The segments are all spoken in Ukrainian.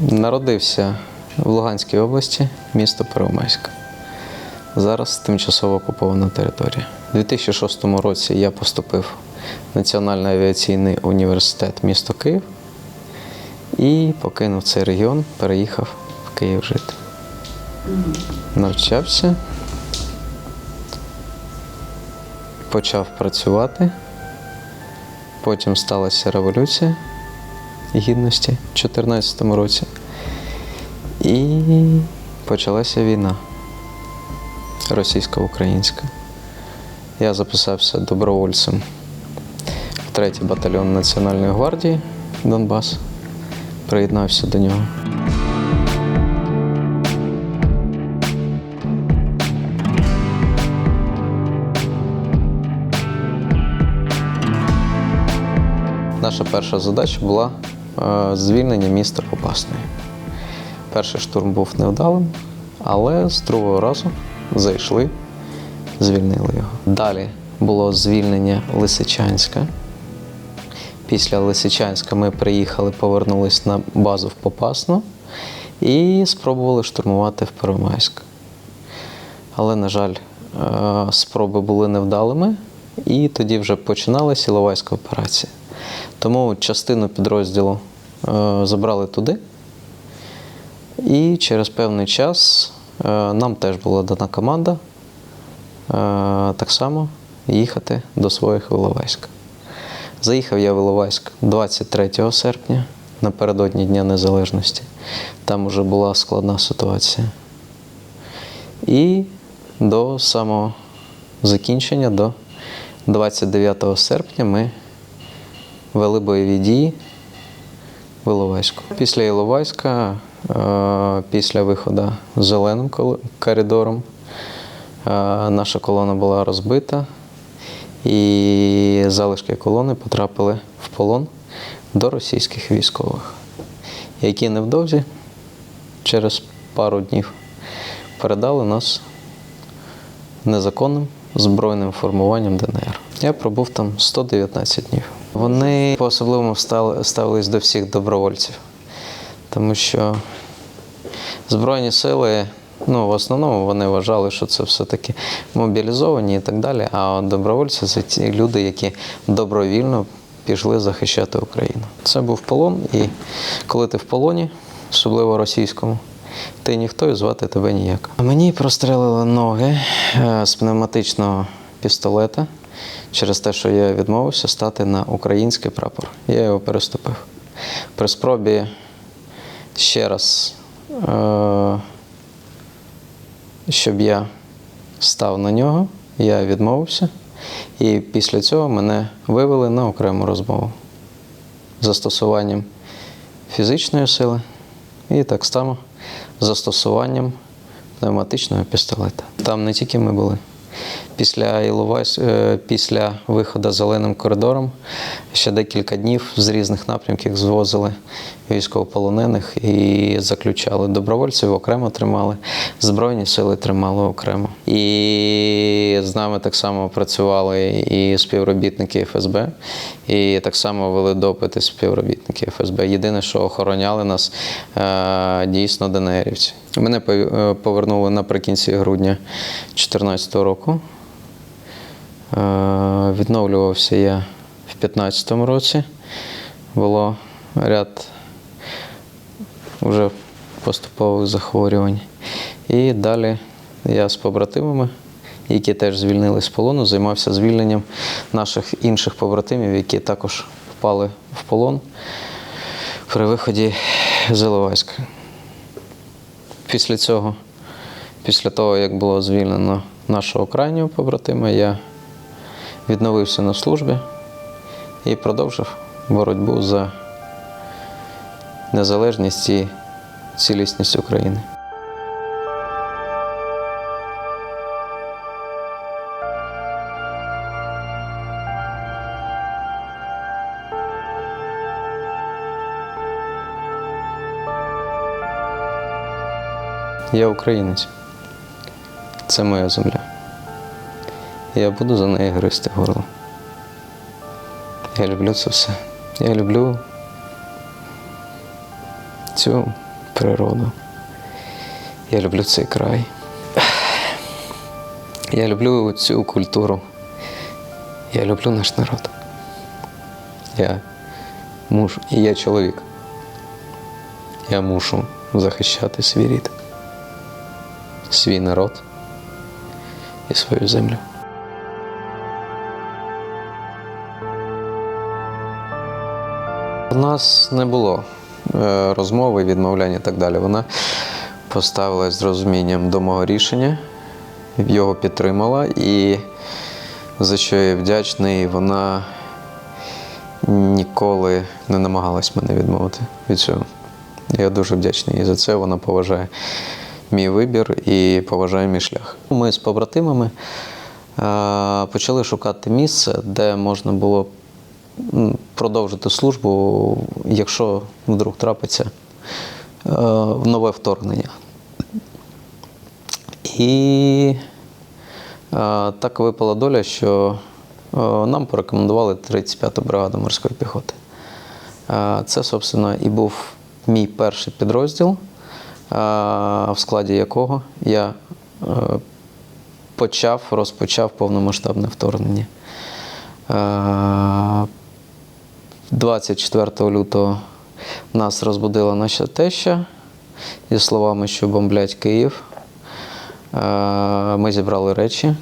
Народився в Луганській області, місто Первомайськ. Зараз тимчасово окупована територія. У 2006 році я поступив в Національний авіаційний університет місто Київ і покинув цей регіон, переїхав в Київ жити. Навчався, почав працювати. Потім сталася революція гідності в 2014 році. І почалася війна російсько-українська. Я записався добровольцем в 3-й батальйон Національної гвардії Донбас. Приєднався до нього. Наша перша задача була звільнення міста Попасної. Перший штурм був невдалим, але з другого разу зайшли, звільнили його. Далі було звільнення Лисичанська. Після Лисичанська ми приїхали, повернулись на базу в Попасну і спробували штурмувати в Первомайськ. Але, на жаль, е, спроби були невдалими, і тоді вже починалася Іловайська операція. Тому частину підрозділу е, забрали туди. І через певний час е, нам теж була дана команда е, так само їхати до своїх Іловайськ. Заїхав я в Іловайськ 23 серпня, напередодні Дня Незалежності. Там вже була складна ситуація. І до самого закінчення, до 29 серпня, ми вели бойові дії в Іловайську. Після Іловайська, е, після виходу зеленим коридором, е, наша колона була розбита, і залишки колони потрапили в полон до російських військових, які невдовзі, через пару днів, передали нас незаконним збройним формуванням ДНР. Я пробув там 119 днів. Вони по-особливому ставились до всіх добровольців, тому що Збройні сили, ну, в основному вони вважали, що це все-таки мобілізовані і так далі. А добровольці це ті люди, які добровільно пішли захищати Україну. Це був полон, і коли ти в полоні, особливо російському, ти ніхто і звати тебе ніяк. Мені прострелили ноги е, з пневматичного пістолета через те, що я відмовився стати на український прапор. Я його переступив. При спробі ще раз, е, щоб я став на нього, я відмовився. І після цього мене вивели на окрему розмову застосуванням фізичної сили і так само застосуванням пневматичного пістолета. Там не тільки ми були. Після Іловайсь, е, після виходу зеленим коридором ще декілька днів з різних напрямків звозили військовополонених і заключали. Добровольців окремо тримали, Збройні сили тримали окремо. І з нами так само працювали і співробітники ФСБ, і так само вели допити співробітники ФСБ. Єдине, що охороняли нас е, дійсно ДНРівці. Мене е, повернули наприкінці грудня 2014 року. Е, Відновлювався я в 2015 році. Було ряд вже поступових захворювань. І далі я з побратимами, які теж звільнились з полону, займався звільненням наших інших побратимів, які також впали в полон при виході з Іловайська. Після цього, після того, як було звільнено нашого крайнього побратима, я відновився на службі і продовжив боротьбу за незалежність і цілісність України. Я українець. Це моя земля. Я буду за неї гристи горло. Я люблю це все. Я люблю цю природу. Я люблю цей край. Я люблю цю культуру. Я люблю наш народ. Я мушу, і я чоловік. Я мушу захищати свій рід, свій народ і свою землю. У нас не було е, розмови, відмовляння і так далі. Вона поставилась з розумінням до мого рішення, його підтримала і за що я вдячний, вона ніколи не намагалась мене відмовити від цього. Я дуже вдячний їй за це. Вона поважає мій вибір і поважає мій шлях. Ми з побратимами е, почали шукати місце, де можна було продовжити службу, якщо вдруг трапиться е, нове вторгнення. І е, так випала доля, що е, нам порекомендували 35-ту бригаду морської піхоти. Це, собственно, і був мій перший підрозділ, в складі якого я почав, розпочав повномасштабне вторгнення. Е, 24 лютого нас розбудила наша теща зі словами, що бомблять Київ. Е, Ми зібрали речі.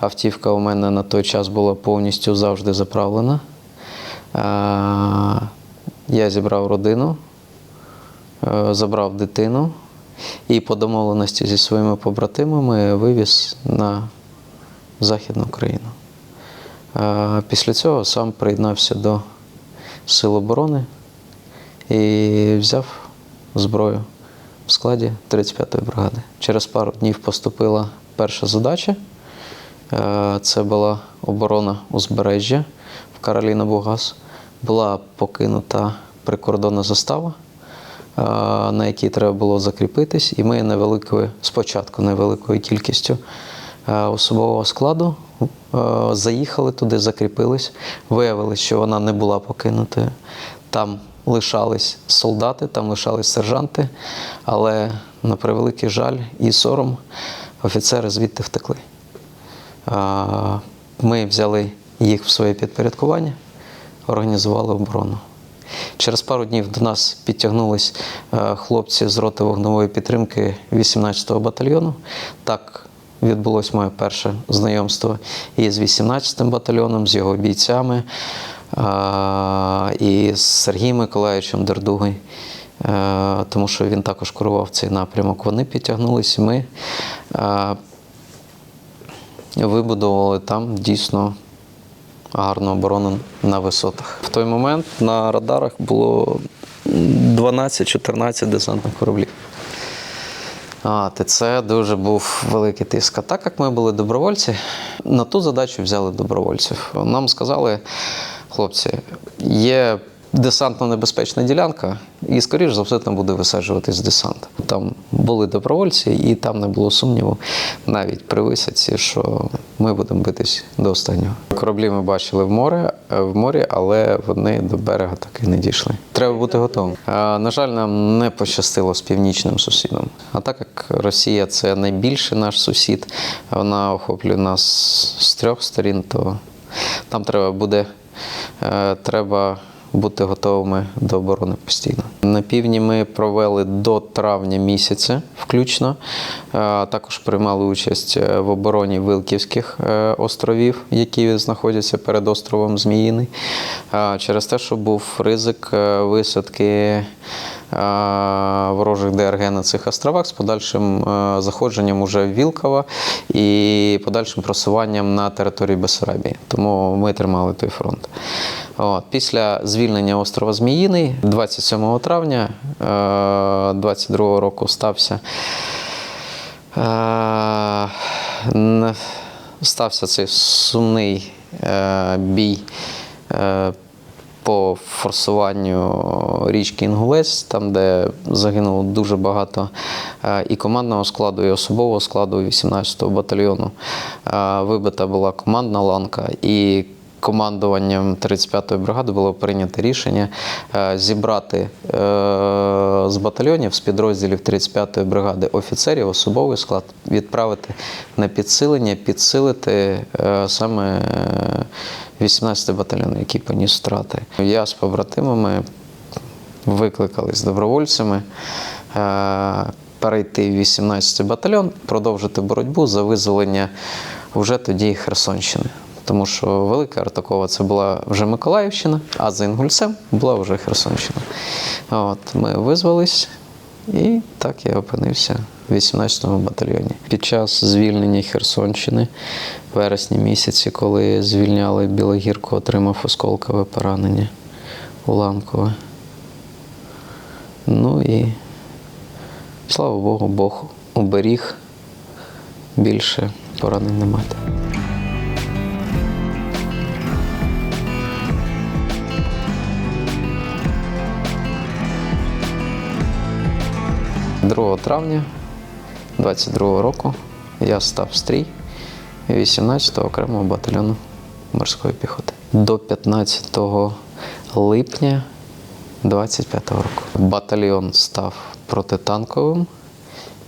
Автівка у мене на той час була повністю завжди заправлена. Е, Я зібрав родину, е, забрав дитину і по домовленості зі своїми побратимами вивіз на Західну Україну. Після цього сам приєднався до Сил оборони і взяв зброю в складі 35-ї бригади. Через пару днів поступила перша задача. Е, Це була оборона узбережжя в Кароліна Бугас. Була покинута прикордонна застава, е, на якій треба було закріпитись, і ми невеликою, спочатку невеликою кількістю е, особового складу заїхали туди, закріпились. Виявилось, що вона не була покинутою. Там лишались солдати, там лишались сержанти, але на превеликий жаль і сором офіцери звідти втекли. Ми взяли їх в своє підпорядкування, організували оборону. Через пару днів до нас підтягнулись е, хлопці з роти вогневої підтримки 18-го батальйону. Так відбулось моє перше знайомство і з 18-м батальйоном, з його бійцями, і з Сергієм Миколаївичем Дердугою, е, тому що він також керував цей напрямок. Вони підтягнулись, і ми е, вибудували там дійсно гарну оборону на висотах. В той момент на радарах було 12-14 десантних кораблів. А, і це дуже був великий тиск. А так як ми були добровольці, на ту задачу взяли добровольців. Нам сказали, хлопці, є десантно-небезпечна ділянка, і, скоріш за все, там буде висаджуватись десант. Там були добровольці, і там не було сумніву навіть при висадці, що ми будемо битись до останнього. Кораблі ми бачили в море, в морі, але вони до берега так і не дійшли. Треба бути готовим. На жаль, нам не пощастило з північним сусідом. А так як Росія це найбільший наш сусід, вона охоплює нас з трьох сторін, то там треба буде е, треба бути готовими до оборони постійно. На півдні ми провели до травня місяця, включно. Е, Також приймали участь е, в обороні Вилківських е, островів, які знаходяться перед островом Зміїний. Е, Через те, що був ризик висадки ворожих ДРГ на цих островах з подальшим заходженням уже в Вілково і подальшим просуванням на території Бессарабії. Тому ми тримали той фронт. От. Після звільнення острова Зміїний 27 травня 22 року стався. е, Стався цей сумний е, бій е, по форсуванню річки Інгулець, там, де загинуло дуже багато е, і командного складу, і особового складу 18-го батальйону. Е, Вибита була командна ланка, і командуванням 35-ї бригади було прийнято рішення е, зібрати е, з батальйонів, з підрозділів 35-ї бригади офіцерів, особовий склад, відправити на підсилення, підсилити е, саме е, 18-й батальйон, який поніс втрати. Я з побратимами викликались добровольцями. е, Перейти в 18-й батальйон, продовжити боротьбу за визволення вже тоді Херсонщини. Тому що Велика Артакова це була вже Миколаївщина, а за Інгульцем була вже Херсонщина. От, ми визвались, і так я опинився в 18-му батальйоні. Під час звільнення Херсонщини, в вересні місяці, коли звільняли Білогірку, отримав осколкове поранення уламкове. Ну і слава Богу, Бог уберіг більше поранень не мати. «2 травня 22 року я став стрій 18-го окремого батальйону морської піхоти. До 15 липня 25 року. Батальйон став протитанковим,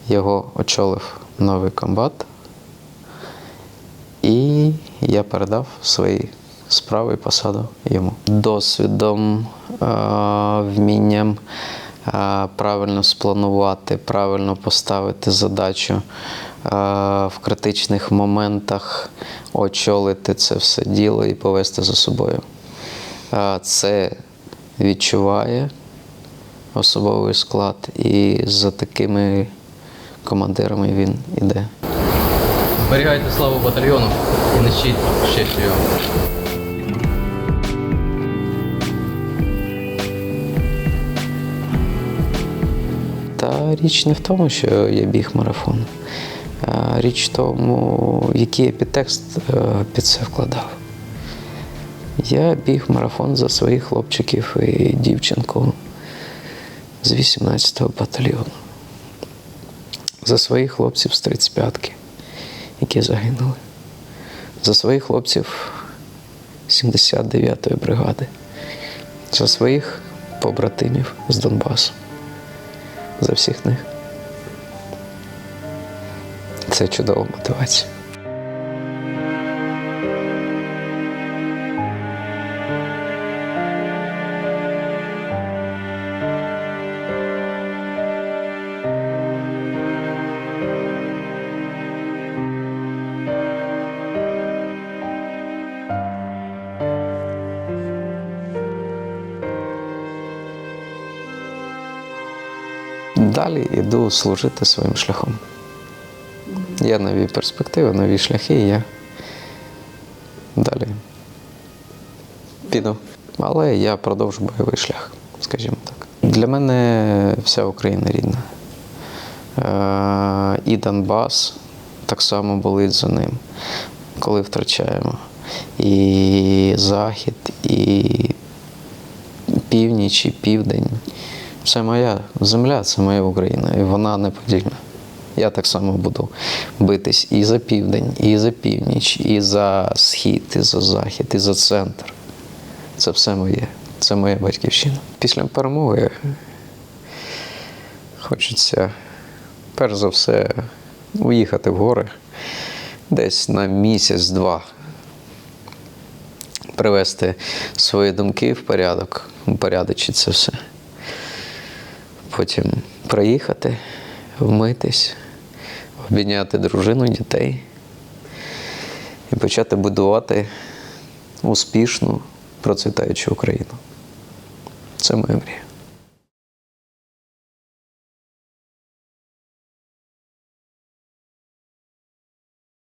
його очолив новий комбат, і я передав свої справи і посаду йому. Досвідом, е, вмінням правильно спланувати, правильно поставити задачу в критичних моментах, очолити це все діло і повести за собою. Це відчуває особовий склад, і за такими командирами він іде. Зберігайте славу батальйону і нищіть ще його. Річ не в тому, що я біг марафон. А Річ в тому, який я підтекст е, під це вкладав. Я біг марафон за своїх хлопчиків і дівчинку з 18-го батальйону. За своїх хлопців з 35-ки, які загинули. За своїх хлопців 79-ї бригади. За своїх побратимів з Донбасу за всіх них. Це чудова мотивація. Далі йду служити своїм шляхом. Є нові перспективи, нові шляхи, і я далі піду. Але я продовжу бойовий шлях, скажімо так. Для мене вся Україна рідна. Е, І Донбас так само болить за ним, коли втрачаємо. І Захід, і північ, і південь. Це моя земля, це моя Україна, і вона неподільна. Я так само буду битись і за південь, і за північ, і за схід, і за захід, і за центр. Це все моє. Це моя батьківщина. Після перемоги хочеться, перш за все, уїхати в гори десь на місяць-два. Привести свої думки в порядок, упорядочити це все потім приїхати, вмитись, обійняти дружину, дітей і почати будувати успішну, процвітаючу Україну. Це моя мрія.